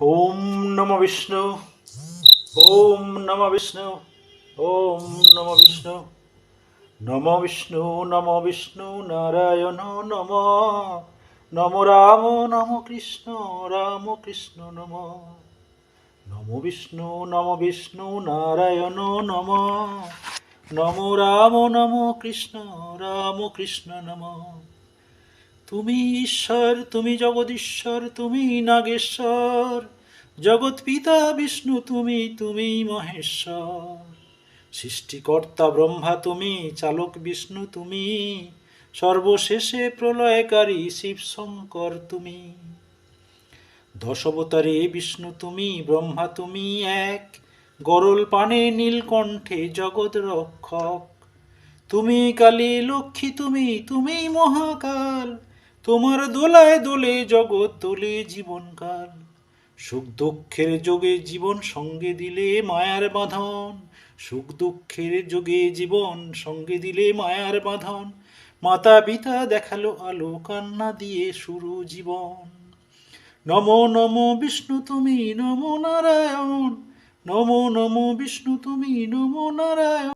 ওম নম বিষ্ণু। ওম নম বিষ্ণু। ওম নম বিষ্ণু। নম বিষ্ণু নম বিষ্ণু, নারায়ণ নম। নম রাম, নম কৃষ্ণ, রাম কৃষ্ণ নম। নম বিষ্ণু নম বিষ্ণু, নারায়ণ নম। নম রাম, নম কৃষ্ণ, রাম কৃষ্ণ নম। তুমি ঈশ্বর, তুমি জগদীশ্বর, তুমি নাগেশ্বর। জগৎ পিতা বিষ্ণু, তুমি তুমি মহেশ্বর। সৃষ্টিকর্তা ব্রহ্মা, তুমি চালক বিষ্ণু, তুমি সর্বশেষে প্রলয়কারী শিব শঙ্কর, তুমি দশবতারে বিষ্ণু, তুমি ব্রহ্মা, তুমি এক। গরল পানে নীলকণ্ঠে জগৎ রক্ষক। তুমি কালী লক্ষ্মী, তুমি তুমি মহাকাল। তোমার দোলায় দোলে জগৎ তোলে জীবনকাল সুখ দুঃখের যোগে জীবন সঙ্গে দিলে মায়ার বাঁধন। সুখ দুঃখের যোগে জীবন সঙ্গে দিলে মায়ার বাঁধন। মাতা পিতা দেখাল আলো কান্না দিয়ে শুরু জীবন। নম নম বিষ্ণু তুমি নম নারায়ণ। নম নম বিষ্ণু তুমি নম নারায়ণ।